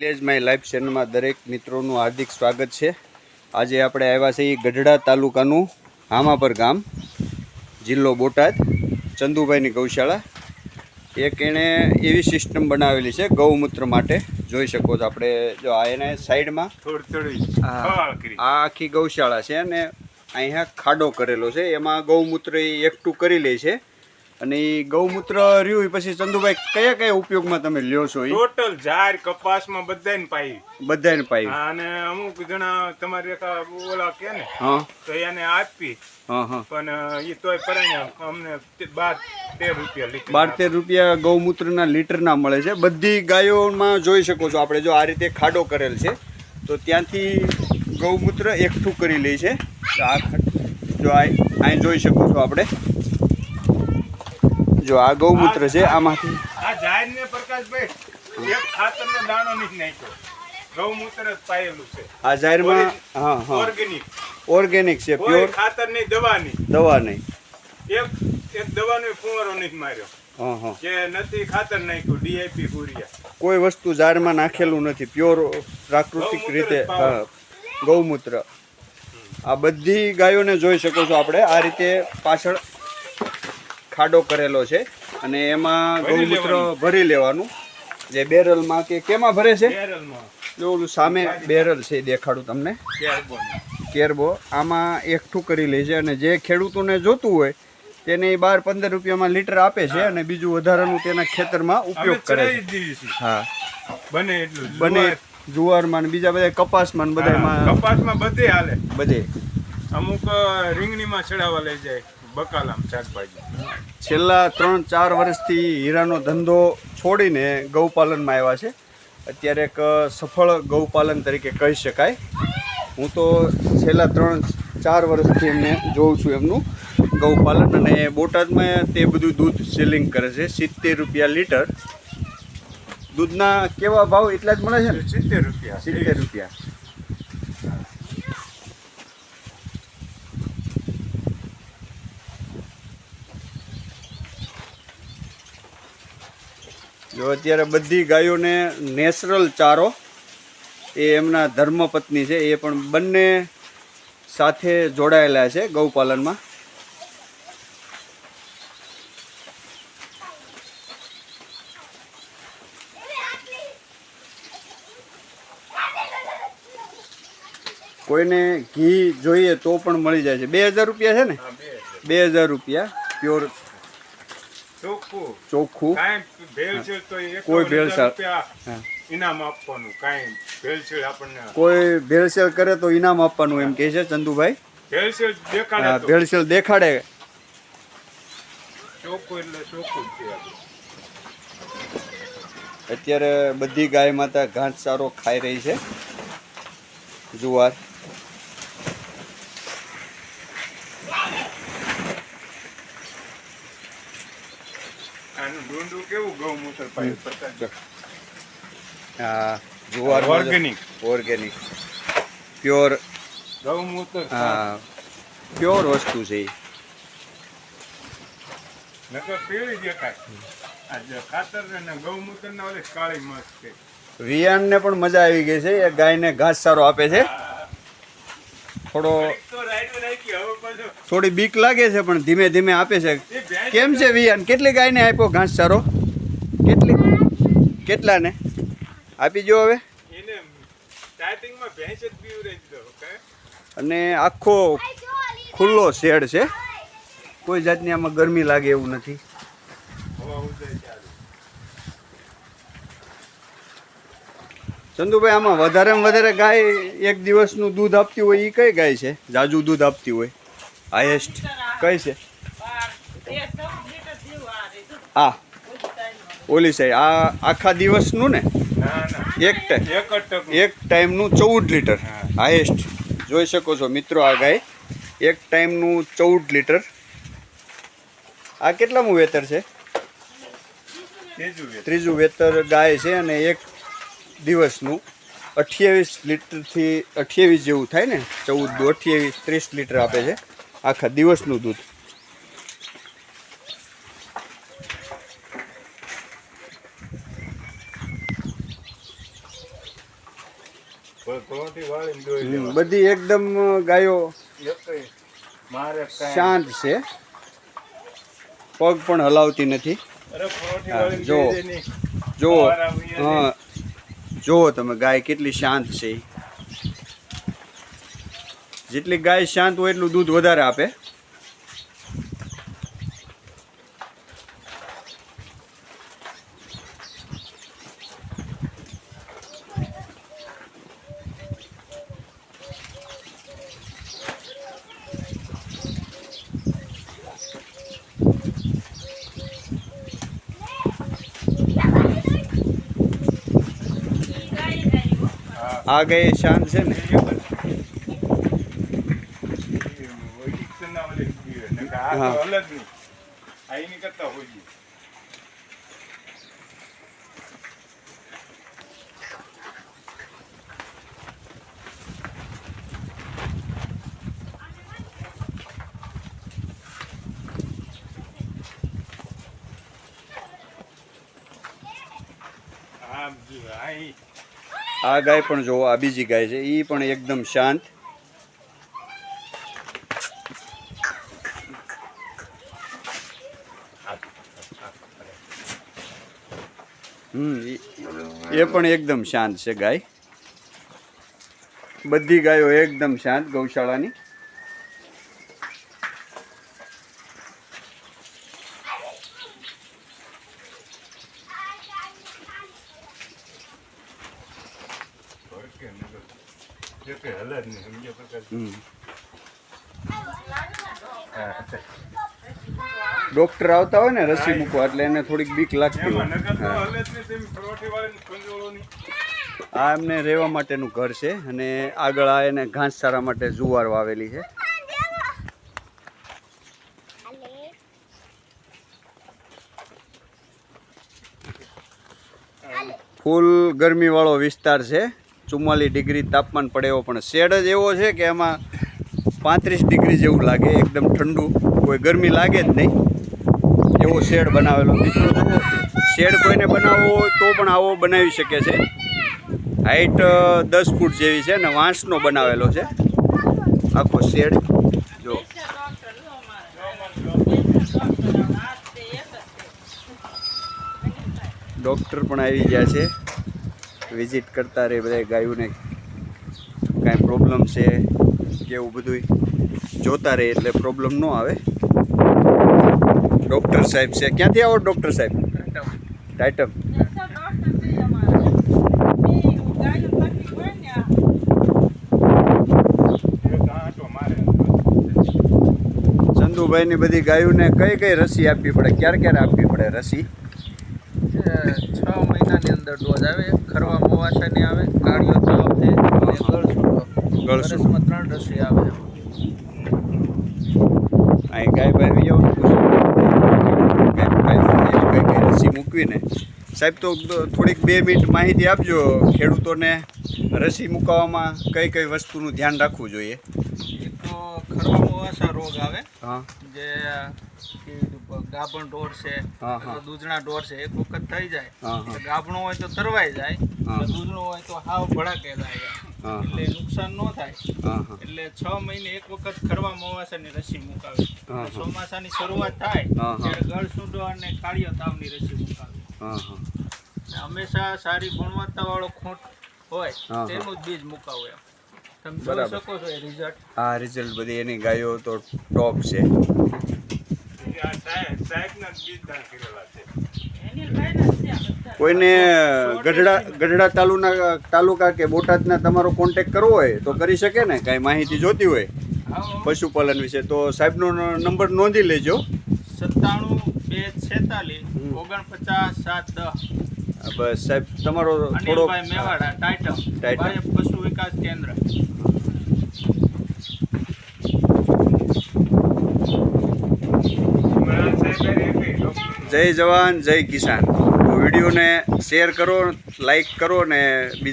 Village my life ચેનલમાં દરેક મિત્રોનું હાર્દિક સ્વાગત છે. આજે આપણે આવ્યા છીએ ગઢડા તાલુકાનું હામાપર ગામ જિલ્લો બોટાદ ચંદુભાઈની ગૌશાળા. એક એણે એવી સિસ્ટમ બનાવેલી છે ગૌમૂત્ર માટે. જોઈ શકો છો આપણે જો આ એને સાઈડમાં આ આખી ગૌશાળા છે અને અહીંયા ખાડો કરેલો છે. એમાં ગૌમૂત્ર એકઠું કરી લે છે. અને એ ગૌમૂત્ર રહ્યું એ પછી ચંદુભાઈ કયા કયા ઉપયોગમાં તમે લ્યો છો ટોટલ ઝાર કપાસમાં બધાને પાઈ. બધાને પાઈ. અને અમુક જણા તમારે ઓલા કે ને તો એને આપી. હા હા. પણ એ તોય પરિણામ અમને બાર તેર રૂપિયા લીટર બાર તેર રૂપિયા ગૌમૂત્રના લીટરના મળે છે. બધી ગાયોમાં જોઈ શકો છો આપણે જો આ રીતે ખાડો કરેલ છે. તો ત્યાંથી ગૌમૂત્ર એકઠું કરી લે છે. આ જો આ જોઈ શકો છો આપણે. જો આ ગૌમૂત્ર છે આમાંથી. આ ઝાડ ને પ્રકાશભાઈ એક ખાતરનો દાણો નથી નાખ્યો. ગૌમૂત્ર જ પાયેલું છે. આ જાહેરમાં હા હા. ઓર્ગેનિક ઓર્ગેનિક છે કોઈ પ્યોર ખાતર નહીં દવા નહીં. દવા નહીં. એક એક દવાનો ફુવારો નથી માર્યો. કે નથી ખાતર નાખ્યું ડીઆઈપી પૂરિયા. કોઈ વસ્તુ ઝાડમાં નાખેલું નથી પ્યોર પ્રાકૃતિક રીતે હા, ગૌમૂત્ર. આ બધી ગાયોને જોઈ શકો છો આપણે. આ રીતે પાછળ ખાડો કરેલો છે અને એમાં ગૌમૂત્ર ભરી લેવાનું. જે બેરલમાં કે કેમાં ભરે છે? જો ઓલું સામે બેરલ છે દેખાડું તમને. કેરબો. આમાં એકઠું કરી લે છે અને જે ખેડૂતોને જોતું હોય તેને એ બાર પંદર રૂપિયામાં લીટર આપે છે અને બીજું વધારાનું તેના ખેતરમાં ઉપયોગ કરે છે. હા. બને એટલું. બને જુવારમાં ને બીજા બધા કપાસમાં ને બધામાં કપાસમાં બધે હાલે. બધે. અમુક રીંગણીમાં ચડાવવા લઈ જાય. બકાલામ શાકભાજી. છેલ્લા ત્રણ ચાર વર્ષથી હીરાનો ધંધો છોડીને ગૌપાલનમાં આવ્યા છે. અત્યારે એક સફળ ગૌપાલન તરીકે કહી શકાય. હું તો છેલ્લા ત્રણ ચાર વર્ષથી એમને જોઉં છું એમનું ગૌપાલન અને બોટાદમાં તે બધું દૂધ સેલિંગ કરે છે. સિત્તેર રૂપિયા લીટર. દૂધના કેવા ભાવ એટલા જ મળે છે ને? સિત્તેર રૂપિયા. સિત્તેર રૂપિયા. જો અત્યારે બધી ગાયોને નેચરલ ચારો એ એમના ધર્મપત્ની છે એ પણ બંને સાથે જોડાયેલા છે ગૌપાલનમાં. કોઈને ઘી જોઈએ તો પણ મળી જાય છે. બે હજાર રૂપિયા છે ને. બે હજાર રૂપિયા પ્યોર ચોખ્ખું. ચોખ્ખું? કાંઈ ભેળસેળ તો કોઈ ભેળસેળ. ઇનામ આપવાનું કાંઈ ભેળસેળ આપણને. કોઈ ભેળસેળ કરે તો ઇનામ આપવાનું એમ કહે છે ચંદુભાઈ? ભેળસેળ દેખાડે ભેળસેળ દેખાડે. ચોખ્ખું એટલે ચોખ્ખું છે અત્યારે બધી ગાય માતા ઘાસ ચારો ખાઈ રહી છે. જુવાર. આનું ડુંડું કેવું ગૌમૂત્ર પાયું પચાસ આ જુવાર Organic. ઓર્ગેનિક પ્યોર ગૌમૂત્ર હા પ્યોર વસ્તુ છે નકર પીળી દેખાય ખાતર ને ગૌમૂત્ર ને ઓલી કાળી મસ્ત છે. વિયાનને પણ મજા આવી ગઈ છે. એ ગાયને ઘાસ સારો આપે છે. થોડો થોડી બીક લાગે છે પણ ધીમે ધીમે આપે છે. કેમ છે વિયાન કેટલી ગાયને આપ્યો ઘાસ ચારો? કેટલી? કેટલાને? આપી જો હવે અને આખો ખુલ્લો શેડ છે. કોઈ જાતની આમાં ગરમી લાગે એવું નથી. ચંદુભાઈ આમાં વધારેમાં વધારે ગાય એક દિવસનું દૂધ આપતી હોય એ કઈ ગાય છે? જાજુ દૂધ આપતી હોય. હાઈએસ્ટ કઈ છે? આ ઓલી સાહેબ આ આખા દિવસનું ને? એક ટાઈમ. એક ટાઈમનું ચૌદ લીટર હા. હાઈએસ્ટ જોઈ શકો છો મિત્રો આ ગાય. એક ટાઈમનું ચૌદ લીટર. આ કેટલામું વેતર છે? ત્રીજું વેતર. ગાય છે અને એક દિવસનું અઠ્યાવીસ લીટરથી અઠ્યાવીસ જેવું થાય ને ચૌદ અઠ્યાવીસ ત્રીસ લીટર આપે છે આખા દિવસનું દૂધ પરોઠી વાળીને દોઈ હમ, દેવા. બધી એકદમ ગાયો શાંત છે. પગ પણ હલાવતી નથી. જો જો હા, જો. તમે ગાય કેટલી શાંત છે. જેટલી ગાય શાંત હોય એટલું દૂધ વધારે આપે. આ ગાય શાંત છે ને એ આ ગાય પણ જુઓ આ બીજી ગાય છે. એ પણ એકદમ શાંત. એ પણ એકદમ શાંત છે ગાય. બધી ગાયો એકદમ શાંત ગૌશાળાની ભડકે નકર. જે કંઈ હલે જ નહીં, સમજ્યો પ્રકાશ? હમ હા. ડોક્ટર આવતા હોય ને રસી મૂકવા એટલે એને થોડીક બીક લાગતી. આ એમને રહેવા માટેનું ઘર છે અને આગળ આ એને ઘાસચારા માટે જુવાર વાવેલી છે. ફૂલ ગરમીવાળો વિસ્તાર છે. ચુમ્માલીસ ડિગ્રી તાપમાન પડે એવો, પણ શેડ જ એવો છે કે એમાં પાંત્રીસ ડિગ્રી જેવું લાગે, એકદમ ઠંડુ. કોઈ ગરમી લાગે જ નહીં. એવો શેડ બનાવેલો. મિત્રો જુઓ શેડ કોઈને બનાવવો હોય તો પણ આવો બનાવી શકે છે. હાઈટ દસ ફૂટ જેવી છે અને વાંસનો બનાવેલો છે. આખો શેડ. જો. ડૉક્ટર પણ આવી ગયા છે. વિઝિટ કરતા રહે બધા ગાયોને. કાંઈ પ્રોબ્લેમ છે કે એવું બધું જોતા રહે એટલે પ્રોબ્લેમ ન આવે. ડૉક્ટર સાહેબ છે. ક્યાંથી આવો ડૉક્ટર સાહેબ? ટાઇટમ ચંદુભાઈ ની બધી ગાયોને કઈ કઈ રસી આપવી પડે? ક્યારે ક્યારે આપવી પડે રસી? છ મહિનાની અંદર ડોઝ આવે ખરવા મોવાસાની આવે કાળિયો તાવ છે ત્રણ રસી આવે. અહીં ગાય ભાઈ કઈ રસી મૂકવીને. સાહેબ તો થોડીક બે મિનિટ માહિતી આપજો ખેડૂતોને. રસી મુકાવવામાં કઈ કઈ વસ્તુનું ધ્યાન રાખવું જોઈએ? એક તો ખરવા મોવાસા રોગ આવે. જે ગાભણ ઢોર છે દૂધના ઢોર છે એક વખત થઈ જાય. ગાભણું હોય તો તરવાઈ જાય દૂધનો હોય તો હાવ ભડાકે જાય. એટલે નુકસાન ન થાય. એટલે છ મહિને એક વખત ખરવા મોવાસાની રસી મુકાવે. ચોમાસાની શરૂઆત થાય ત્યારે ગળ સૂંડો અને કાળિયો તાવની રસી મુકાવે. હા હા. હંમેશા સારી ગુણવત્તાવાળો ખોટ હોય. તેનું જ બીજ મુકાવું એમ. તમે જોઈ શકો છો એ રિઝલ્ટ આ રિઝલ્ટ બધી એની ગાયો તો ટોપ છે. કોઈને ગઢડા ગઢડા તાલુના તાલુકા કે બોટાદના તમારો કોન્ટેક કરવો હોય તો કરી શકે ને કાંઈ માહિતી જોતી હોય પશુપાલન વિશે. તો સાહેબનો નંબર નોંધી લેજો. સત્તાણું બે છેતાલીસ ઓગણપચાસ સાત દસ. બસ સાહેબ તમારો થોડો મેવાડા ટાઇટમ. ટાઇટમ. પશુ વિકાસ કેન્દ્ર. જય જવાન જય કિસાન. વિડીયોને શેર કરો લાઈક કરો ને બીજા